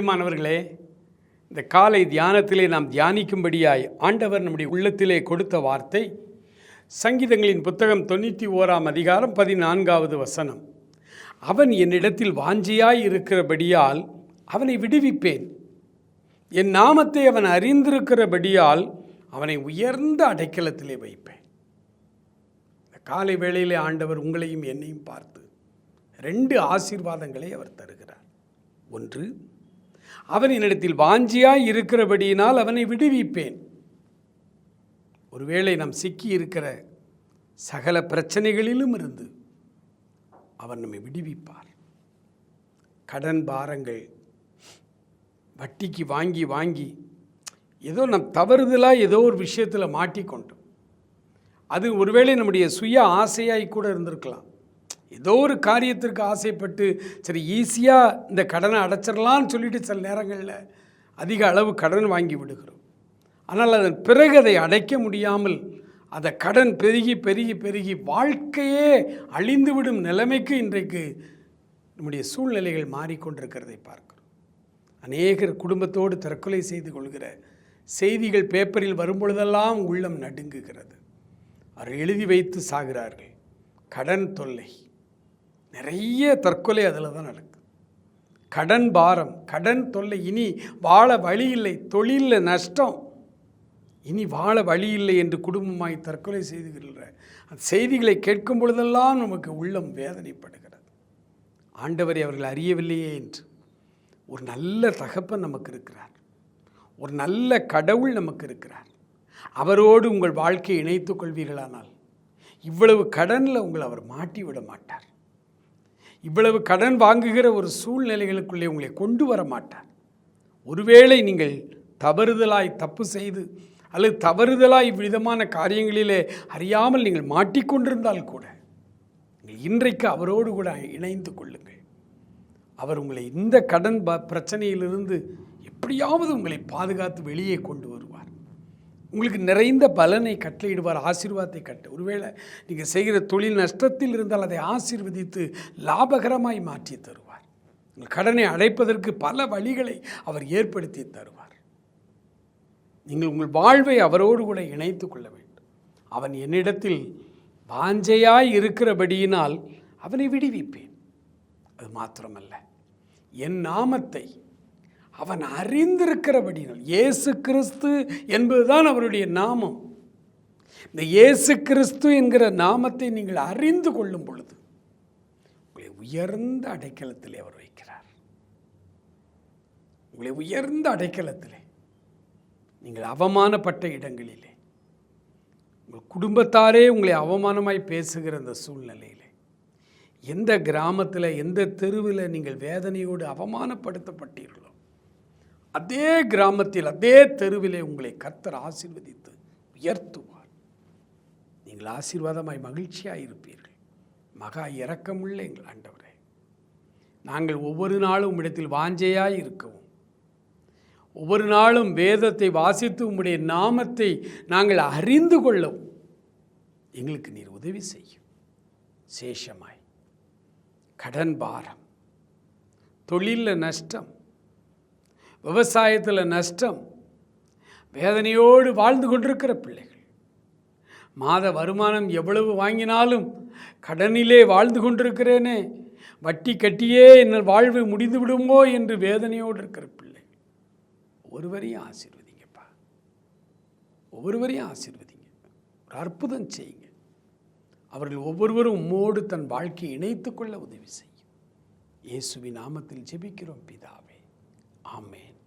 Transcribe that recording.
பிரியமானவர்களே இந்த காலை தியானத்திலே நாம் தியானிக்கும்படியாய் ஆண்டவர் நம்முடைய உள்ளத்திலே கொடுத்த வார்த்தை சங்கீதங்களின் புத்தகம் தொண்ணூற்றி ஓராம் அதிகாரம் பதினான்காவது வசனம். அவன் என்னிடத்தில் வாஞ்சியாய் இருக்கிறபடியால் அவனை விடுவிப்பேன். என் நாமத்தை அவன் அறிந்திருக்கிறபடியால் அவனை உயர்ந்த அடைக்கலத்திலே வைப்பேன். இந்த காலை வேளையிலே ஆண்டவர் உங்களையும் என்னையும் பார்த்து ரெண்டு ஆசீர்வாதங்களை அவர் தருகிறார். ஒன்று அவன் என்னிடத்தில் வாஞ்சியாய் இருக்கிறபடியினால் அவனை விடுவிப்பேன். ஒருவேளை நாம் சிக்கி இருக்கிற சகல பிரச்சனைகளிலும் இருந்து அவர் நம்மை விடுவிப்பார். கடன் பாரங்கள் வட்டிக்கு வாங்கி வாங்கி ஏதோ நம் தவறுதலாக ஏதோ ஒரு விஷயத்தில் மாட்டிக்கொண்டோம். அது ஒருவேளை நம்முடைய சுய ஆசையாய் கூட இருந்திருக்கலாம். ஏதோ ஒரு காரியத்திற்கு ஆசைப்பட்டு சரி ஈஸியாக இந்த கடனை அடைச்சிடலான்னு சொல்லிட்டு சில நேரங்களில் அதிக அளவு கடன் வாங்கி விடுகிறோம். ஆனால் அதன் பிறகு அதை அடைக்க முடியாமல் அந்த கடன் பெருகி பெருகி பெருகி வாழ்க்கையே அழிந்துவிடும் நிலைமைக்கு இன்றைக்கு நம்முடைய சூழ்நிலைகள் மாறிக்கொண்டிருக்கிறதை பார்க்கிறோம். அநேகர் குடும்பத்தோடு தற்கொலை செய்து கொள்கிற செய்திகள் பேப்பரில் வரும்பொழுதெல்லாம் உள்ளம் நடுங்குகிறது. அவர் எழுதி வைத்து சாகிறார்கள். கடன் தொல்லை. நிறைய தற்கொலை அதில் தான் நடக்குது. கடன் பாரம் கடன் தொல்லை இனி வாழ வழி இல்லை தொழிலில் நஷ்டம். இனி வாழ வழி இல்லை என்று குடும்பமாய் தற்கொலை செய்துகின்ற அந்த செய்திகளை கேட்கும் பொழுதெல்லாம் நமக்கு உள்ளம் வேதனைப்படுகிறது. ஆண்டவரை அவர்கள் அறியவில்லையே என்று. ஒரு நல்ல தகப்பன் நமக்கு இருக்கிறார். ஒரு நல்ல கடவுள் நமக்கு இருக்கிறார். அவரோடு உங்கள் வாழ்க்கையை இணைத்துக் கொள்வீர்களானால் இவ்வளவு கடனில் உங்களை அவர் மாட்டி விட மாட்டார். இவ்வளவு கடன் வாங்குகிற ஒரு சூழ்நிலைகளுக்குள்ளே உங்களை கொண்டு வர மாட்டார். ஒருவேளை நீங்கள் தவறுதலாய் தப்பு செய்து அல்லது தவறுதலாய் இவ்விதமான காரியங்களிலே அறியாமல் நீங்கள் மாட்டிக்கொண்டிருந்தால் கூட நீங்கள் இன்றைக்கு அவரோடு கூட இணைந்து கொள்ளுங்கள். அவர் உங்களை இந்த கடன் ப பிரச்சனையிலிருந்து எப்படியாவது உங்களை பாதுகாத்து வெளியே கொண்டு உங்களுக்கு நிறைந்த பலனை கட்டளையிடுவார் ஆசீர்வாதத்தை கட்ட. ஒருவேளை நீங்கள் செய்கிற தொழில் நஷ்டத்தில் இருந்தால் அதை ஆசீர்வதித்து லாபகரமாய் மாற்றி தருவார். உங்கள் கடனை அடைப்பதற்கு பல வழிகளை அவர் ஏற்படுத்தி தருவார். நீங்கள் உங்கள் வாழ்வை அவரோடு கூட இணைத்து கொள்ள வேண்டும். அவன் என்னிடத்தில் வாஞ்சையாய் இருக்கிறபடியினால் அவனை விடுவிப்பேன். அது மாத்திரமல்ல. என் நாமத்தை அவன் அறிந்திருக்கிறபடினால் இயேசு கிறிஸ்து என்பதுதான் அவருடைய நாமம். இந்த இயேசு கிறிஸ்து என்கிற நாமத்தை நீங்கள் அறிந்து கொள்ளும் பொழுது உங்களை உயர்ந்த அடைக்கலத்திலே அவர் வைக்கிறார். உங்களை உயர்ந்த அடைக்கலத்திலே நீங்கள் அவமானப்பட்ட இடங்களிலே உங்கள் குடும்பத்தாரே உங்களை அவமானமாய் பேசுகிற அந்த சூழ்நிலையிலே எந்த கிராமத்தில் எந்த தெருவில் நீங்கள் வேதனையோடு அவமானப்படுத்தப்பட்டீர்களோ அதே கிராமத்தில் அதே தெருவிலே உங்களை கர்த்தர் ஆசீர்வதித்து உயர்த்துவார். நீங்கள் ஆசீர்வாதமாய் மகிழ்ச்சியாக இருப்பீர்கள். மகா இறக்கமுள்ள எங்கள் ஆண்டவரே. நாங்கள் ஒவ்வொரு நாளும் இடத்தில் வாஞ்சையாய் இருக்கவும். ஒவ்வொரு நாளும் வேதத்தை வாசித்து உம்முடைய நாமத்தை நாங்கள் அறிந்து கொள்ளவும். எங்களுக்கு நீர் உதவி செய்யும். சேஷமாய். கடன் பாரம். தொழிலில் நஷ்டம். விவசாயத்தில் நஷ்டம் வேதனையோடு வாழ்ந்து கொண்டிருக்கிற பிள்ளைகள். மாத வருமானம் எவ்வளவு வாங்கினாலும் கடனிலே வாழ்ந்து கொண்டிருக்கிறேனே வட்டி கட்டியே என் வாழ்வு முடிந்து விடுமோ என்று வேதனையோடு இருக்கிற பிள்ளை. ஒருவரையும் ஆசீர்வதிங்கப்பா. ஒவ்வொருவரையும் ஆசீர்வதிங்க. ஒரு அற்புதம் செய்யுங்க. அவர்கள் ஒவ்வொருவரும் உம்மோடு தன் வாழ்க்கையை இணைத்துக்கொள்ள உதவி செய்யும். இயேசுவின் நாமத்தில் ஜெபிக்கிறோம் பிதாவே. Amen.